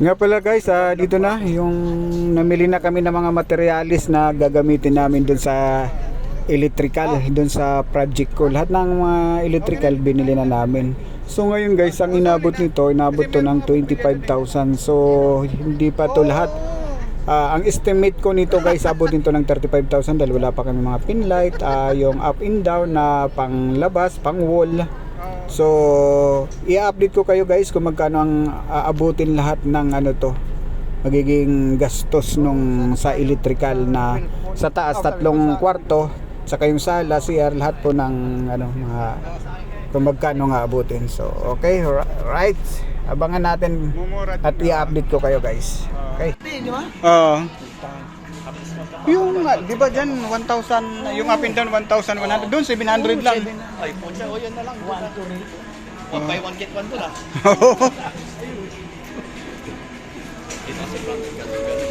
Nga pala guys, ah, dito na yung namili na kami ng mga materialis na gagamitin namin dun sa electrical, dun sa project ko. Lahat ng mga electrical binili na namin. So ngayon guys, ang inabot nito, inabot to ng 25,000. So hindi pa to lahat. Ah, ang estimate ko nito guys, abot nito ng 35,000 dahil wala pa kami mga pin light, ah, yung up and down na pang labas, pang wall. So, i-update ko kayo guys kung magkano ang aabutin lahat ng ano to magiging gastos nung sa electrical na sa taas tatlong kwarto saka yung sala, CR, lahat po ng ano mga kung magkano nga abutin. So, okay, ri- right. Abangan natin at i-update ko kayo guys. Okay. Oo. Yung, di ba dyan, 1,000, yung up and down, 1,100. Doon, 700 lang. Ay, putya, o yan na lang. One, two, One buy one get one doon ah. Ito si Frank. Ganun, ganun.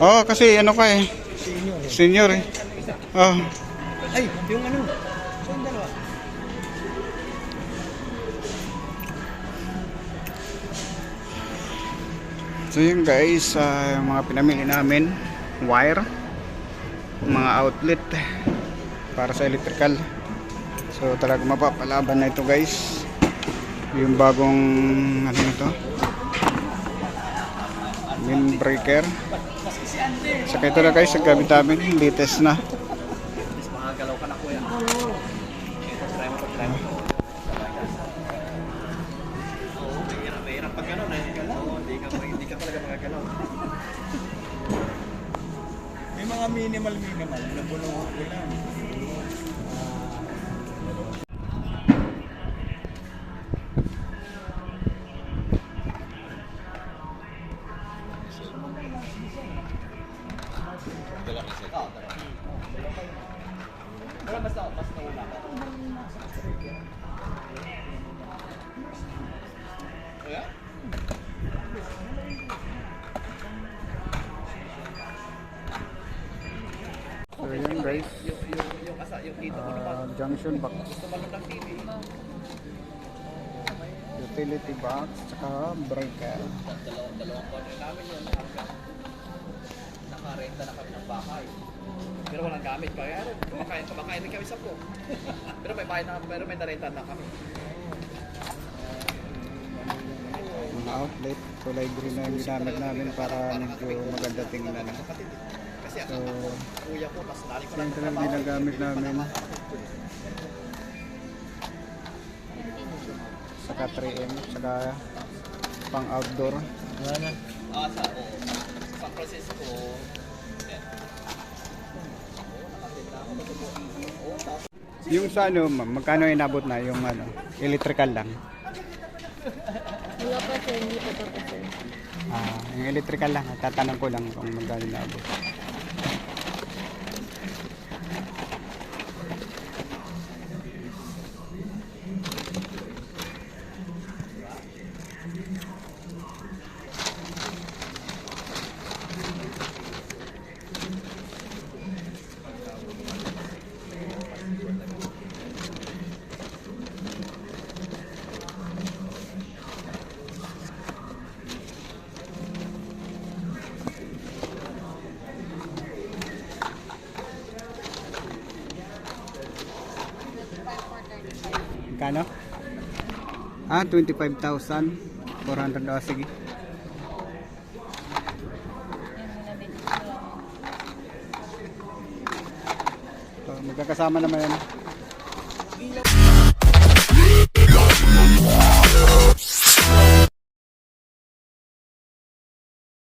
Oo, kasi ano ka eh. Senior eh. Oh. Ay, yung ano. So yun guys, yung mga pinamili namin, wire, mga outlet para sa electrical. So talaga mapapalaban na ito guys. Yung bagong ano ito? Windbreaker. Saka ito na guys, ang gamit namin, latest na. Mas makagalaw ka na kuya. Try mo try mo mga minimal minimal na bulungan ko lang. Pero basta, basta wala. Guys, Yung, yung, yung, asa, yung dito ko naman. ah, junction box, Gusto man ng TV. utility box, saka breaker. Dalawang, dalawang corner namin yun. Nakarenta na kami ng bahay. Pero walang gamit. Kaya kumakain, kumakain din kami sa po. pero may bahay na, pero may narenta na kami. mga outlet, kulay green na yung ginamit namin para medyo maganda tingnan. So, talaga ginagamit namin. Saka 3M, saka pang outdoor. Ah, sa, oo. San Francisco. Yung sa ano, magkano inabot na yung ano, electrical lang. Wala pa sir, hindi pa tapos sir. Ah, yung electrical lang, tatanong ko lang kung magkano inabot. Magkano? Ah, 25,000. 400 daw, sige. So, magkakasama naman yan.